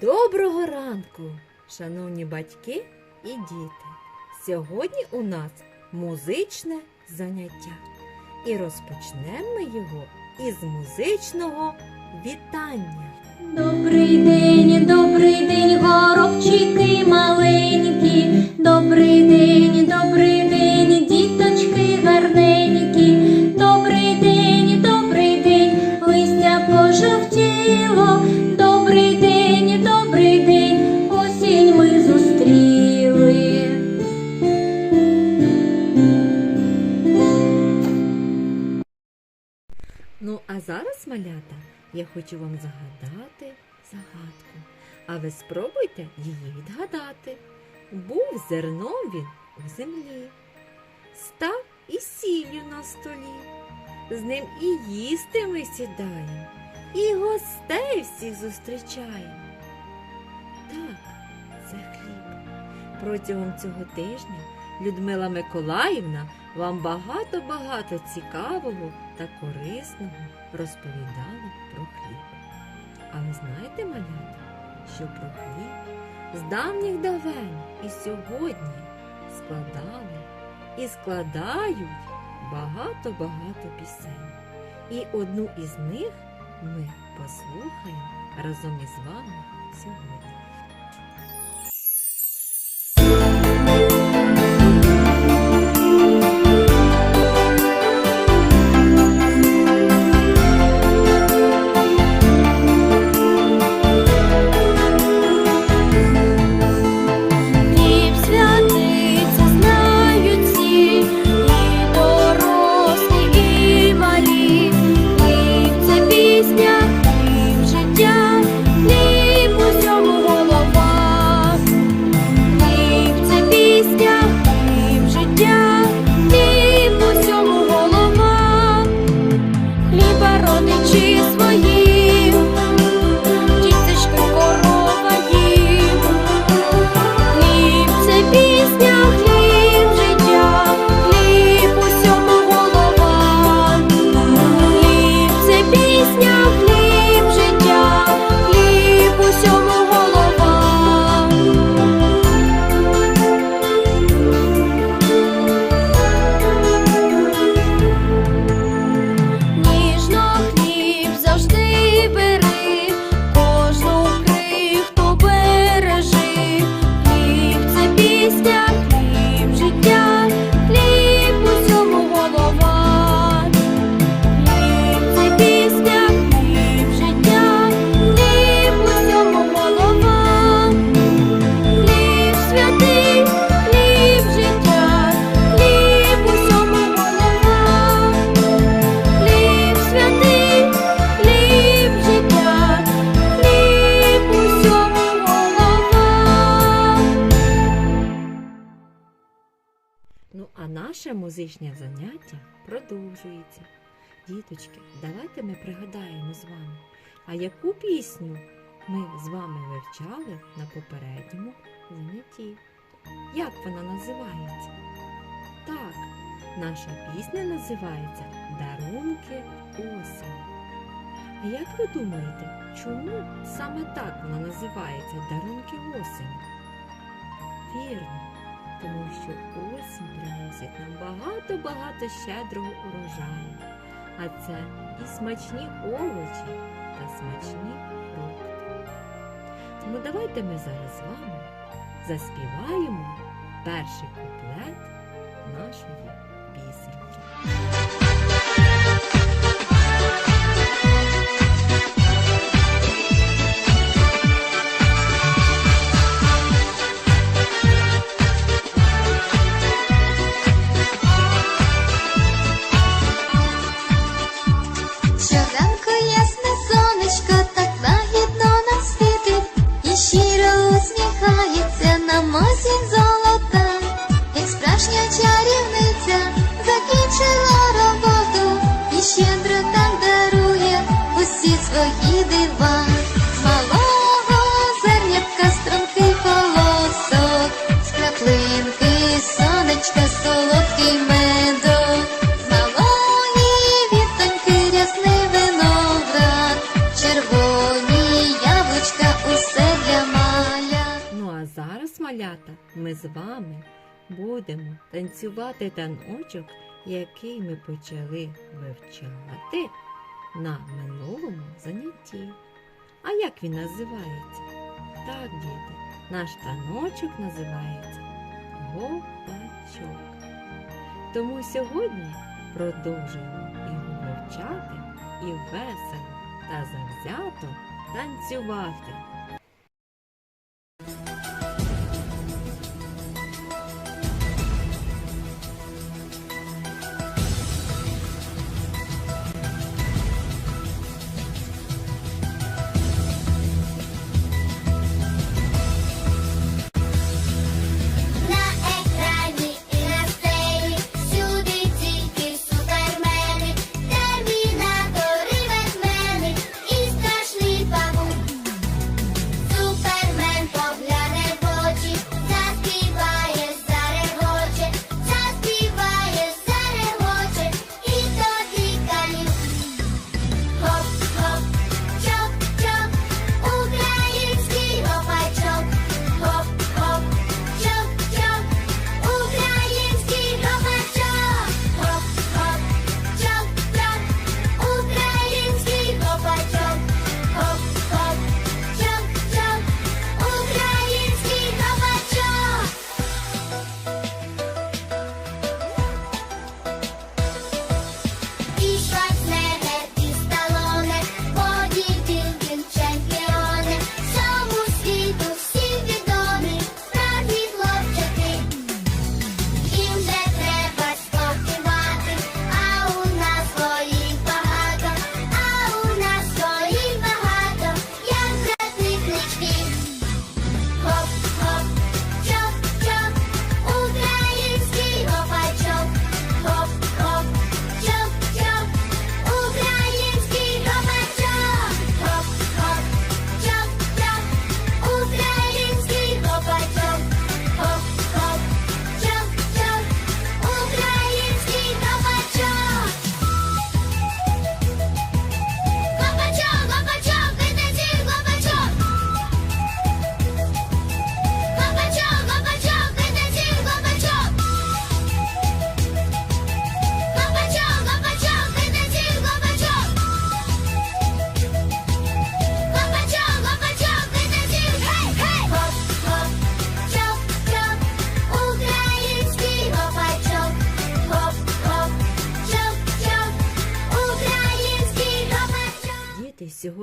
Доброго ранку, шановні батьки і діти. Сьогодні у нас музичне заняття. І розпочнемо ми його із музичного вітання. Добрий день, добрий день, горобчики маленькі. Добрий день, я хочу вам загадати загадку. А ви спробуйте її відгадати. Був зерном він у землі, став і сіллю на столі. З ним і їсти ми сідаємо, і гостей всіх зустрічаємо. Так, це хліб. Протягом цього тижня Людмила Миколаївна вам багато-багато цікавого та корисного розповідала про хліб. А ви знаєте, малята, що про хліб з давніх давен і сьогодні складали і складають багато-багато пісень. І одну із них ми послухаємо разом із вами сьогодні. Ну, а наше музичне заняття продовжується. Діточки, давайте ми пригадаємо з вами, а яку пісню ми з вами вивчали на попередньому занятті. Як вона називається? Так, наша пісня називається Дарунки осені. А як ви думаєте, чому саме так вона називається Дарунки осені? Вірно, тому що осінь приносить нам багато-багато щедрого урожаю. А це і смачні овочі та смачні фрукти. Тому давайте ми зараз з вами заспіваємо перший куплет нашої малята, ми з вами будемо танцювати таночок, який ми почали вивчати на минулому занятті. А як він називається? Так, діти, наш таночок називається Гопачок. Тому сьогодні продовжуємо його вивчати і весело та завзято танцювати.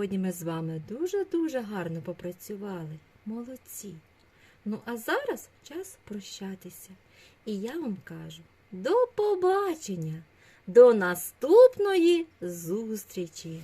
Сьогодні ми з вами дуже-дуже гарно попрацювали. Молодці! Ну, а зараз час прощатися. І я вам кажу до побачення, до наступної зустрічі!